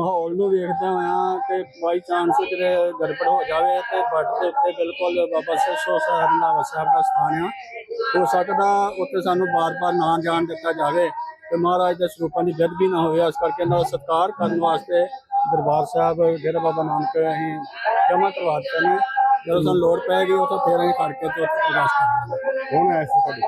ਮਾਹੌਲ ਨੂੰ ਵੇਖਦੇ ਹੋਇਆਂ ਕਿ ਬਾਈ ਚਾਂਸ ਕਿਤੇ ਗੜਬੜ ਹੋ ਜਾਵੇ ਤੇ ਬੱਟ ਦੇ ਉੱਤੇ ਬਿਲਕੁਲ ਬਾਬਾ ਸਿਸ਼ੋ ਸਾਹਿਬ ਦਾ ਸਾਹਿਬ ਦਾ ਸਥਾਨ ਆ। ਹੋ ਸਕਦਾ ਉੱਥੇ ਸਾਨੂੰ ਬਾਰ-ਬਾਰ ਨਾ ਜਾਣ ਦਿੱਤਾ ਜਾਵੇ ਤੇ ਮਹਾਰਾਜ ਦੇ ਸਰੂਪਾਂ ਦੀ ਬੇਅਦਬੀ ਨਾ ਹੋਵੇ। ਇਸ ਕਰਕੇ ਦਾ ਸਤਿਕਾਰ ਕਰਨ ਵਾਸਤੇ ਦਰਬਾਰ ਸਾਹਿਬ ਡੇਰਾ ਬਾਬਾ ਨਾਨਕ ਅਸੀਂ ਜਮ੍ਹਾਂ ਕਰਵਾ ਦਿੱਤੇ ਨੇ। ਜਦੋਂ ਸਾਨੂੰ ਲੋੜ ਪੈਗੀ ਉਹ ਤਾਂ ਫੇਰ ਅਸੀਂ ਕਰਕੇ ਤੇ ਉੱਥੇ ਪ੍ਰਕਾਸ਼ ਕਰਾਂਗੇ ਕੌਣ ਹੈ ਇਸ ਤੁਹਾਡੇ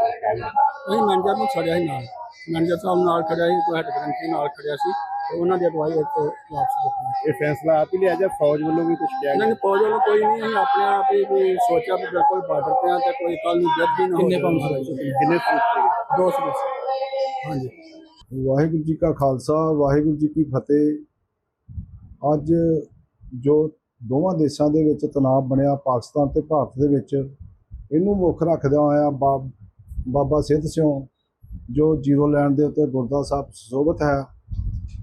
ਅਸੀਂ ਮੈਨੇਜਰ ਨੂੰ ਛੜਿਆ ਸੀ ਨਾਲ। ਮੈਨੇਜਰ ਸਾਹਿਬ ਨਾਲ ਖੜਿਆ ਸੀ ਕੋਈ ਹੈਡ ਗ੍ਰੰਥੀ ਨਾਲ ਖੜਿਆ ਸੀ। ਤੇ ਉਹਨਾਂ ਦੀ ਅਗਵਾਈ ਵਿੱਚ ਵਾਪਸ ਦਿੱਤੀ ਇਹ ਫੈਸਲਾ ਆਪ ਹੀ ਲਿਆ ਜਾਂ ਫੌਜ ਵੱਲੋਂ ਵੀ ਕੁਝ ਕਿਹਾ ਗਿਆ? ਨੇ ਫੌਜ ਵੱਲੋਂ ਕੋਈ ਨਹੀਂ ਅਸੀਂ ਆਪਣੇ ਆਪ ਹੀ ਵੀ ਸੋਚਿਆ ਵੀ ਬਿਲਕੁਲ ਬਾਰਡਰ ਤੇ ਆ ਤੇ ਕੋਈ ਕੱਲ ਨੂੰ ਜੱਦ ਵੀ ਨਾ ਕਿੰਨੇ ਪੰਜ ਕਿੰਨੇ ਸੀਗੇ? ਦੋ ਸੌ। ਹਾਂਜੀ। ਵਾਹਿਗੁਰੂ ਜੀ ਕਾ ਖਾਲਸਾ ਵਾਹਿਗੁਰੂ ਜੀ ਕੀ ਫਤਿਹ। ਅੱਜ ਜੋ ਦੋਵਾਂ ਦੇਸ਼ਾਂ ਦੇ ਵਿੱਚ ਤਣਾਅ ਬਣਿਆ ਪਾਕਿਸਤਾਨ ਤੇ ਭਾਰਤ ਦੇ ਵਿੱਚ ਇਹਨੂੰ ਮੁੱਖ ਰੱਖਦਿਆਂ ਹੋਇਆ ਬਾਬਾ ਸਿੱਧ ਸਿੰਘ ਜੋ ਜ਼ੀਰੋ ਲੈਂਡ ਦੇ ਉੱਤੇ ਗੁਰਦੁਆਰਾ ਸਾਹਿਬ ਸੋਭਤ ਹੈ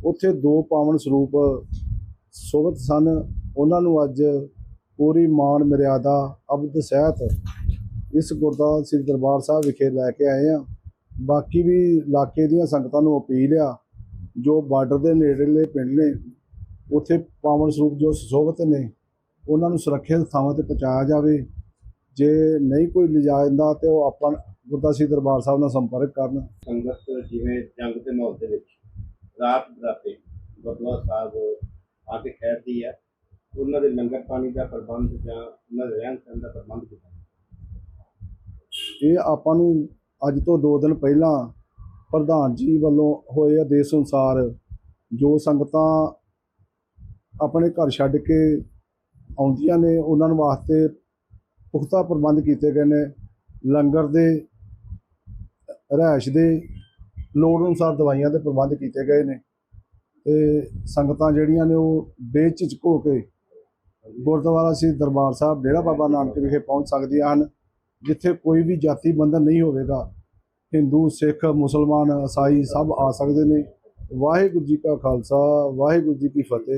ਉੱਥੇ ਦੋ ਪਾਵਨ ਸਰੂਪ ਸੋਭਤ ਸਨ। ਉਹਨਾਂ ਨੂੰ ਅੱਜ ਪੂਰੀ ਮਾਣ ਮਰਿਆਦਾ ਅਬਦ ਸਹਿਤ ਇਸ ਗੁਰਦੁਆਰਾ ਸ੍ਰੀ ਦਰਬਾਰ ਸਾਹਿਬ ਵਿਖੇ ਲੈ ਕੇ ਆਏ ਆ ਬਾਕੀ ਵੀ ਇਲਾਕੇ ਦੀਆਂ ਸੰਗਤਾਂ ਨੂੰ ਅਪੀਲ ਆ, ਜੋ ਬਾਰਡਰ ਦੇ ਨੇੜੇਲੇ ਪਿੰਡ ਨੇ, ਉੱਥੇ ਪਾਵਨ ਸਰੂਪ ਜੋ ਸੁਸ਼ੋਭਿਤ ਨੇ, ਉਹਨਾਂ ਨੂੰ ਸੁਰੱਖਿਅਤ ਥਾਵਾਂ ਤੇ ਪਹੁੰਚਾਇਆ ਜਾਵੇ। ਜੇ ਨਹੀਂ ਕੋਈ ਲਿਜਾ ਜਾਂਦਾ ਤੇ ਉਹ ਆਪਾਂ ਗੁਰਦਾਸ ਦਰਬਾਰ ਸਾਹਿਬ ਨਾਲ ਸੰਪਰਕ ਕਰਨ। ਸੰਗਤ ਜਿਵੇਂ ਜੰਗ ਦੇ ਮਾਹੌਲ ਦੇ ਵਿੱਚ ਰਾਤ ਬਰਾਤੇ ਗੁਰਦੁਆਰਾ ਸਾਹਿਬ ਆ ਕੇ ਠਹਿਰਦੀ ਹੈ, ਉਹਨਾਂ ਦੇ ਲੰਗਰ ਪਾਣੀ ਦਾ ਪ੍ਰਬੰਧ ਜਾਂ ਉਹਨਾਂ ਦੇ ਰਹਿਣ ਸਹਿਣ ਦਾ ਪ੍ਰਬੰਧ ਕੀਤਾ ਇਹ ਆਪਾਂ ਨੂੰ ਅੱਜ ਤੋਂ 2 ਦਿਨ ਪਹਿਲਾਂ ਪ੍ਰਧਾਨ ਜੀ ਵੱਲੋਂ ਹੋਏ ਆਦੇਸ਼ ਅਨੁਸਾਰ ਜੋ ਸੰਗਤਾਂ ਆਪਣੇ ਘਰ ਛੱਡ ਕੇ ਆਉਂਦੀਆਂ ਨੇ, ਉਹਨਾਂ ਨੂੰ ਵਾਸਤੇ ਪੁਖਤਾ ਪ੍ਰਬੰਧ ਕੀਤੇ ਗਏ ਨੇ, ਲੰਗਰ ਦੇ, ਰਿਹਾਇਸ਼ ਦੇ ਲੋੜ ਅਨੁਸਾਰ ਦਵਾਈਆਂ ਦੇ ਪ੍ਰਬੰਧ ਕੀਤੇ ਗਏ ਨੇ ਤੇ ਸੰਗਤਾਂ ਜਿਹੜੀਆਂ ਨੇ ਉਹ ਬੇਝਿਜਕ ਹੋ ਕੇ ਗੁਰਦੁਆਰਾ ਸ੍ਰੀ ਦਰਬਾਰ ਸਾਹਿਬ, ਡੇਰਾ ਬਾਬਾ ਨਾਨਕ ਵਿਖੇ ਪਹੁੰਚ ਸਕਦੀਆਂ ਹਨ, ਜਿੱਥੇ ਕੋਈ ਵੀ ਜਾਤੀ ਬੰਧਨ ਨਹੀਂ ਹੋਵੇਗਾ। ਹਿੰਦੂ, ਸਿੱਖ, ਮੁਸਲਮਾਨ ਈਸਾਈ ਸਭ ਆ ਸਕਦੇ ਨੇ। ਵਾਹਿਗੁਰੂ ਜੀ ਕਾ ਖਾਲਸਾ, ਵਾਹਿਗੁਰੂ ਜੀ ਕੀ ਫਤਿਹ।